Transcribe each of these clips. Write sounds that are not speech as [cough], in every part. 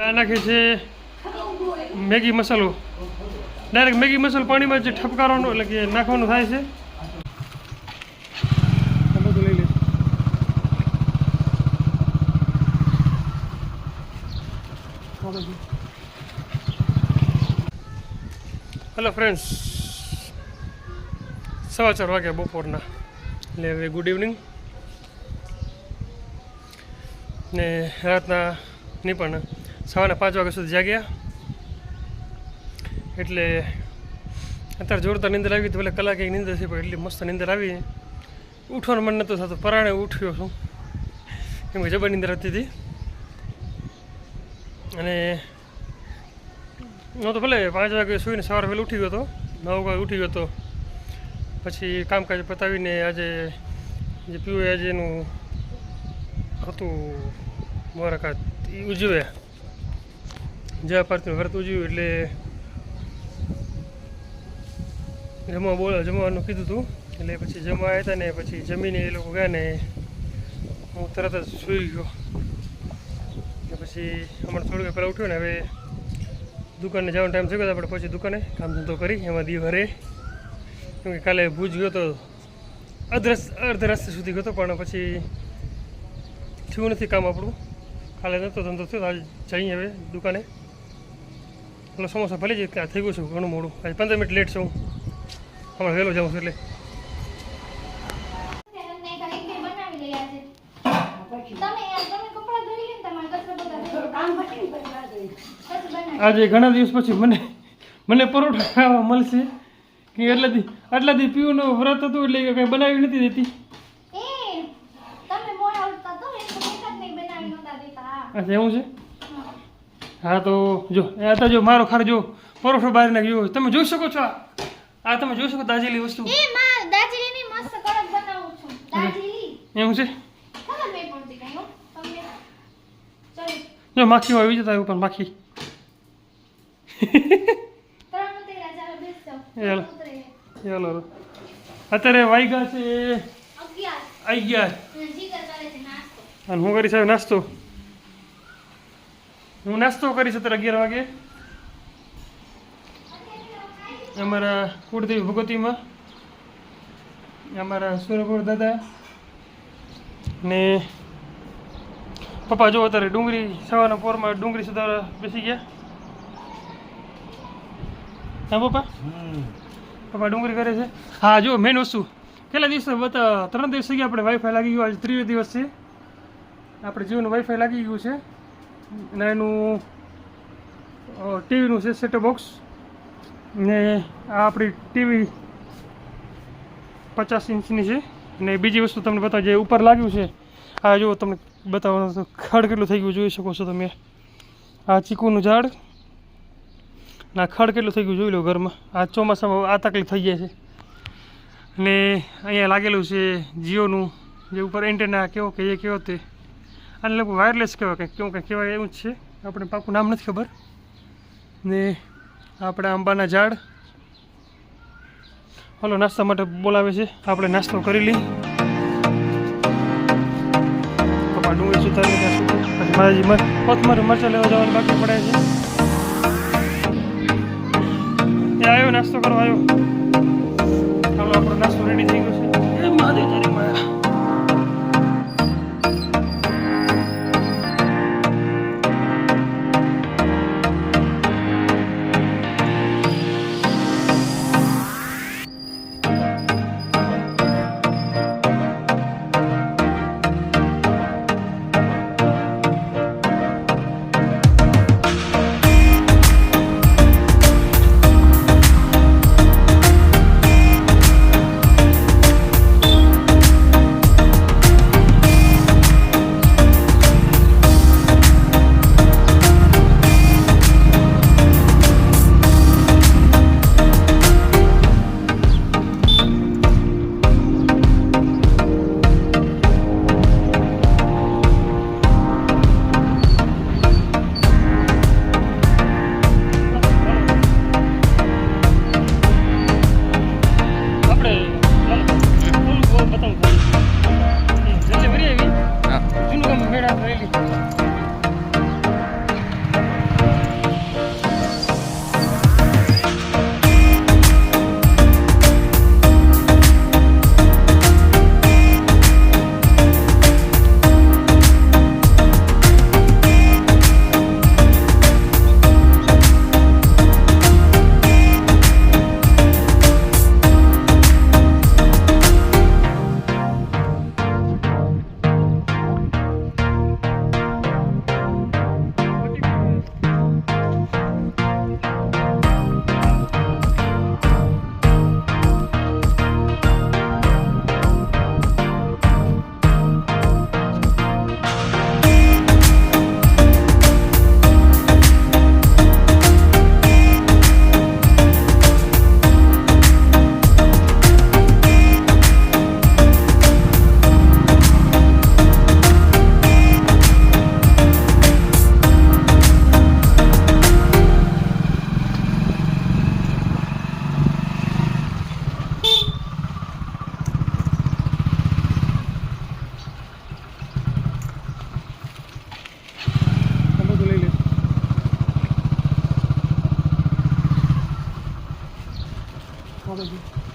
આ છે મેગી મસાલો. ડાયરેક્ટ મેગી મસાલો પાણીમાં જે ઠપકારવાનો, એટલે કે નાખવાનું થાય છે. હેલો ફ્રેન્ડ્સ સવા ચાર વાગ્યા બપોરના. એટલે હવે ગુડ ઇવનિંગ ને રાતના નહીં પણ સવારના પાંચ વાગ્યા સુધી જાગ્યા. એટલે અત્યારે જોરદાર નિંદર આવી તો પેલા કલાક એક નીંદર થઈ, પણ એટલી મસ્ત નીંદર આવી. ઉઠવાનું મન નહોતું થતું, પરાણે ઉઠ્યો છું. કે જબર નીંદર હતી હતી અને હું તો ભલે પાંચ વાગે સૂઈને સવારે વહેલો ઉઠી ગયો હતો, નવ વાગે ઉઠી ગયો હતો. પછી કામકાજ પતાવીને આજે જે પીવું આજે એનું હતું મોરાકાત એ ઉજવે. જયા પાર્થનું વ્રત જોયું એટલે જમવા બોલ, જમવાનું કીધું હતું એટલે પછી જમવા આવ્યા હતા ને પછી જમીને એ લોકો ગયા ને હું તરત જ સૂઈ ગયો. ને પછી હમણાં થોડુંક પહેલાં ઉઠ્યો ને હવે દુકાને જવાનો ટાઈમ થઈ ગયો આપણે પછી દુકાને. કામ ધંધો કરી, એમાં દી ભરે કેમ કે કાલે ભૂજ ગયો તો અધરસ અર્ધ રસ્તે સુધી ગયો હતો, પણ પછી થયું નથી કામ આપણું. કાલે નહોતો ધંધો થયો આજે જઈએ હવે દુકાને. પેલો સમોસા ભલે જ ત્યાં થઈ ગયું છું ઘણું મોડું આજે પંદર મિનિટ લેટ છું હમણાં વહેલો જાઉં છું એટલે આજે. ઘણા દિવસ પછી મને મને પરોઠા ખાવા મળશે કે એટલાથી આટલાથી આટલા પીવાનું વ્રત હતું એટલે કંઈ બનાવી નથી દેતી. અચ્છા એવું છે. હા તો જો આ તો જો મારો ખાર જો પરોઠો બહાર નાખ્યો તમે જોઈ શકો છો આ? આ તમે જોઈ શકો દાજેલી વસ્તુ. એ માં દાર્જિલિંગની મસ્ત કડક બનાવું છું. દાર્જિલિંગ એવું છે? ખબર નહીં પડતી કાંઈ તમને ચલો. જો માખી આવી જતા ઉપર માખી. ચાલો અત્યારે વાગ્યા છે અગિયાર. ગયા અને હું કરી સાહેબ નાસ્તો. હું નાસ્તો કરીશ અત્યારે અગિયાર વાગે. અમારા કુળદેવી ભગવતીમાં. અમારા સુરપુર દાદા ને પપ્પા જો અત્યારે ડુંગળી સવારના પોરમાં ડુંગળી સુધારા બેસી ગયા. હા પપ્પા? પપ્પા ડુંગળી કરે છે? હા જો મેન વસ્તુ. કેટલા દિવસે ત્રણ દિવસ થઈ ગયા આપણે વાઈફાઈ લાગી ગયું. આજે ત્રીજો દિવસ છે. આપણે જીઓનું વાઈફાઈ લાગી ગયું છે. અને એનું ટીવીનું છે સેટઅપ બોક્સ ને આ આપણી ટીવી પચાસ ઇંચની છે. ને બીજી વસ્તુ તમને બતાવું, જે ઉપર લાગ્યું છે, આ જો તમને બતાવવાનું તો ખડ કેટલું થઈ ગયું જોઈ શકો છો તમે. આ ચીકુનું ઝાડ, ના ખડ કેટલું થઈ ગયું જોઈ લો ઘરમાં. આ ચોમાસામાં આ તકલીફ થઈ જાય છે. ને અહીંયા લાગેલું છે જીઓનું, જે ઉપર એન્ટેના કેવો કે એ કેવો તે. આને લોકો વાયરલેસ કહેવાય કંઈક, કેવું કંઈક કહેવાય એવું જ છે. આપણે પાકું નામ નથી ખબર. ને આપણા આંબાના ઝાડ. હલો, નાસ્તા માટે બોલાવે છે. આપણે નાસ્તો કરી લઈ પપ્પા ડુંગળી સુધારી પછી મારાજી મર કોથમર મરચાં લેવા જવાનું બાકી પડે છે. એ આવ્યો, નાસ્તો કરવા આવ્યો. ચાલો આપણો નાસ્તો રેડી થઈ ગયો છે. escola ali.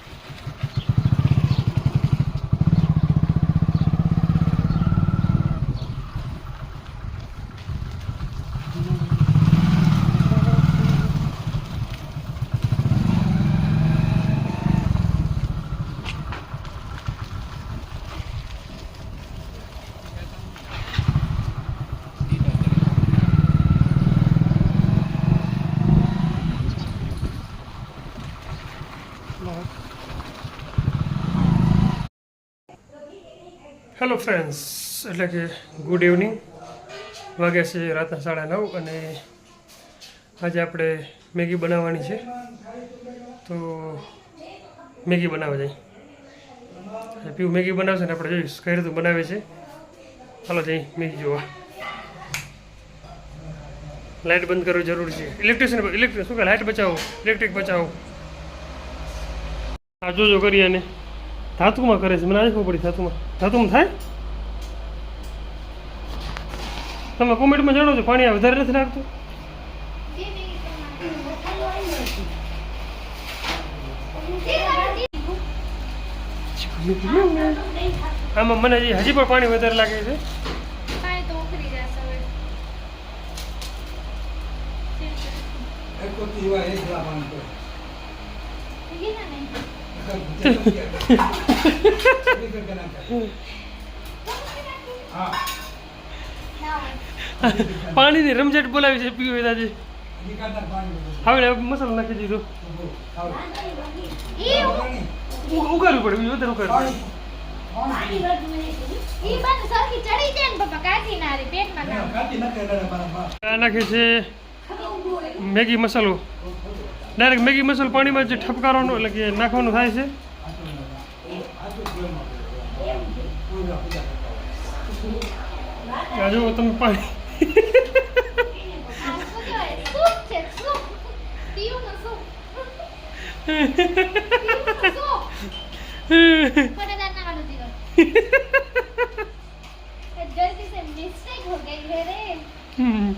હેલો ફ્રેન્ડ્સ એટલે કે ગુડ ઇવનિંગ વાગ્યા છે રાતના સાડા નવ અને આજે આપણે મેગી બનાવવાની છે. તો મેગી બનાવવા જઈ પીવું મેગી બનાવશે ને આપણે જોઈશ કઈ રીતે બનાવે છે. ચાલો જઈ મેગી જોવા. લાઇટ બંધ કરવી જરૂરી છે. ઇલેક્ટ્રિશિયન ઇલેક્ટ્રિક શું કે લાઇટ બચાવો ઇલેક્ટ્રિક બચાવો. આ જોજો કરી અને ધાતુમાં કરે છે. મને આજે ખબર પડી ધાતુમાં. ધાતુમાં થાય? તમે કોમેન્ટમાં જાણો છો, પાણી વધારે નથી લાગતું આમાં મને હજી પણ પાણી વધારે લાગે છે. પાણી તો ઉકળી જશે હવે ગીલા નહીં ના [laughs] પાણીની રમઝટ બોલાવી છે પીવે દાદી હવે મસાલો નાખી દીધો. ઉગાડવું પડે બીજું વધારે ઉગાડવું નાખે છે મેગી મસાલો. ડાયરેક્ટ મેગી મસાલો પાણીમાં જે ઠપકારવાનો એટલે કે નાખવાનું થાય છે આ જુઓ તમે પાણી આ શું કહેવાય સૂપ છે સૂપ પીવું સૂપ પીવું સૂપ મને દાંત ના વાળું દીધો गलती से मिस्टेक हो गई है रे हम्म,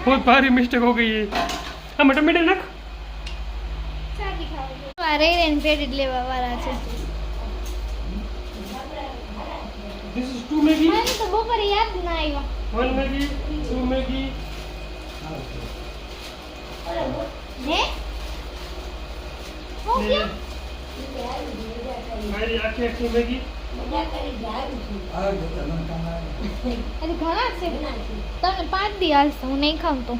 बहुत भारी मिस्टेक हो गई है ટમેટા નાખ. આ રે રે પેકેટ લેવા છે. This is two Maggi, મને તો બપોરે યાદ ના આવ્યો. One Maggi, two Maggi. હે? હું ને ક્યાં મારી આખી આખી Maggi. અરે ઘણા છે. તમને પાંચ દિવસ હું નહીં ખાઉં તો.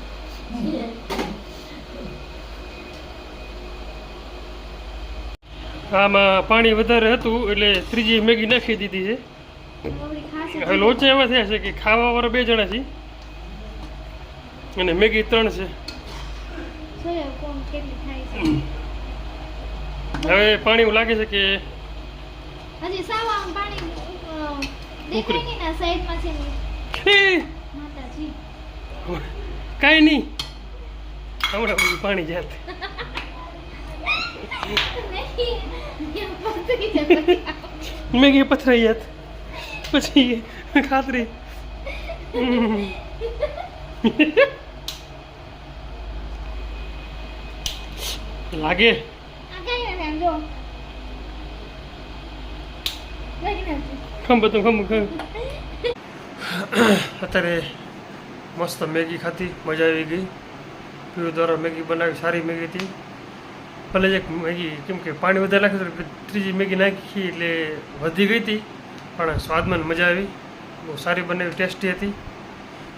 આમાં પાણી વધારે હતું એટલે ત્રીજી મેગી નાખી દીધી છે. હવે લોચા એવા થયા છે કે ખાવા વાળા બે જણા છે અને મેગી ત્રણ છે. હવે પાણી એવું લાગે છે કે કઈ સાવ પાણી અ, દેખાય નહીં ના સાઈડમાં છે ને. હે, માતાજી. કાંઈ નહીં. હમણાં પાણી જાત. પછી મેગી પથરાઈ જાત પછી ખાતરી લાગે ખમ બધું ખમ અત્યારે મસ્ત મેગી ખાધી મજા આવી ગઈ પીવું દ્વારા મેગી બનાવી સારી મેગી હતી ભલે એક મેગી, કેમ કે પાણી વધારે નાખ્યું ત્રીજી મેગી નાખી એટલે વધી ગઈ હતી, પણ સ્વાદમાં મજા આવી. બહુ સારી બનાવી ટેસ્ટી હતી.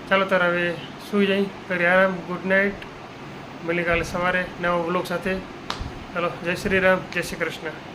ચાલો તારે હવે સૂઈ જાય કરી આરામ, ગુડ નાઇટ. મળી કાલે સવારે નવા બ્લોગ સાથે. ચાલો જય શ્રી રામ, જય શ્રી કૃષ્ણ.